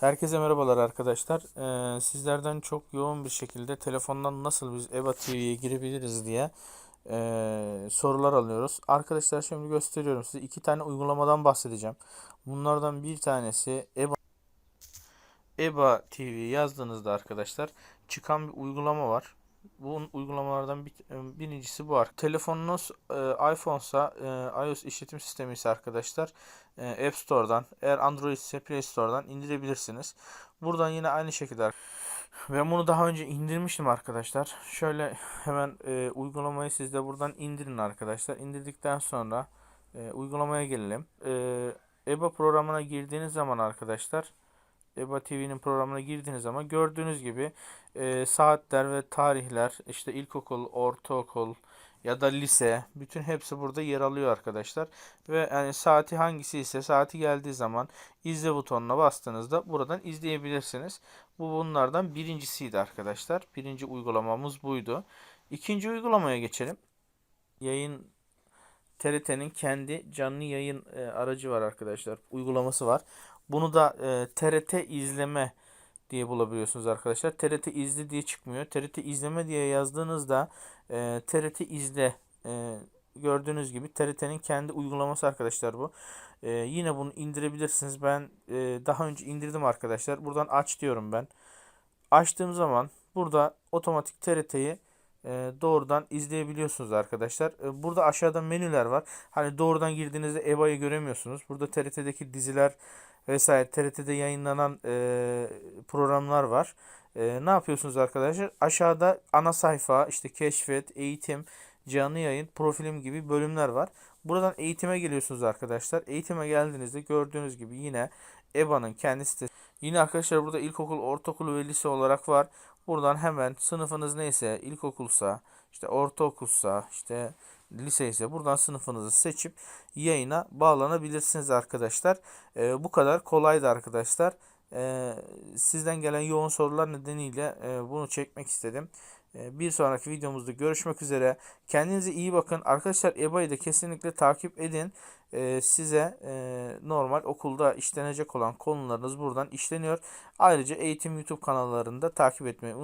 Herkese merhabalar arkadaşlar. Ee, sizlerden çok yoğun bir şekilde telefondan nasıl biz EBA TV'ye girebiliriz diye ee, sorular alıyoruz. Arkadaşlar şimdi gösteriyorum size iki tane uygulamadan bahsedeceğim. Bunlardan bir tanesi EBA EBA TV yazdığınızda arkadaşlar çıkan bir uygulama var. Bu uygulamalardan bir, birincisi bu. ar- Telefonunuz e, iPhone'sa e, iOS işletim sistemi ise arkadaşlar e, App Store'dan eğer Android ise Play Store'dan indirebilirsiniz. Buradan yine aynı şekilde ben bunu daha önce indirmiştim arkadaşlar. Şöyle hemen e, uygulamayı siz de buradan indirin arkadaşlar. İndirdikten sonra e, uygulamaya gelelim. E, EBA programına girdiğiniz zaman arkadaşlar EBA TV'nin programına girdiğiniz zaman gördüğünüz gibi e, saatler ve tarihler işte ilkokul, ortaokul ya da lise bütün hepsi burada yer alıyor arkadaşlar. Ve yani saati hangisi ise saati geldiği zaman izle butonuna bastığınızda buradan izleyebilirsiniz. Bu bunlardan birincisiydi arkadaşlar. Birinci uygulamamız buydu. İkinci uygulamaya geçelim. Yayın TRT'nin kendi canlı yayın e, aracı var arkadaşlar. Uygulaması var. Bunu da e, TRT izleme diye bulabiliyorsunuz arkadaşlar. TRT izle diye çıkmıyor. TRT izleme diye yazdığınızda e, TRT izle e, gördüğünüz gibi TRT'nin kendi uygulaması arkadaşlar bu. E, yine bunu indirebilirsiniz. Ben e, daha önce indirdim arkadaşlar. Buradan aç diyorum ben. Açtığım zaman burada otomatik TRT'yi doğrudan izleyebiliyorsunuz arkadaşlar. E, burada aşağıda menüler var. Hani doğrudan girdiğinizde EBA'yı göremiyorsunuz. Burada TRT'deki diziler vesaire TRT'de yayınlanan e, programlar var. E, ne yapıyorsunuz arkadaşlar? Aşağıda ana sayfa, işte keşfet, eğitim, canlı yayın, profilim gibi bölümler var. Buradan eğitime geliyorsunuz arkadaşlar. Eğitime geldiğinizde gördüğünüz gibi yine EBA'nın kendi sitesi. Yine arkadaşlar burada ilkokul, ortaokul ve lise olarak var. Buradan hemen sınıfınız neyse, ilkokulsa, işte ortaokulsa, işte lise ise buradan sınıfınızı seçip yayına bağlanabilirsiniz arkadaşlar. Ee, bu kadar kolaydı arkadaşlar. Ee, sizden gelen yoğun sorular nedeniyle e, bunu çekmek istedim. Ee, bir sonraki videomuzda görüşmek üzere. Kendinize iyi bakın. Arkadaşlar EBA'yı da kesinlikle takip edin. Ee, size e, normal okulda işlenecek olan konularınız buradan işleniyor. Ayrıca eğitim YouTube kanallarında takip etmeyi unutmayın.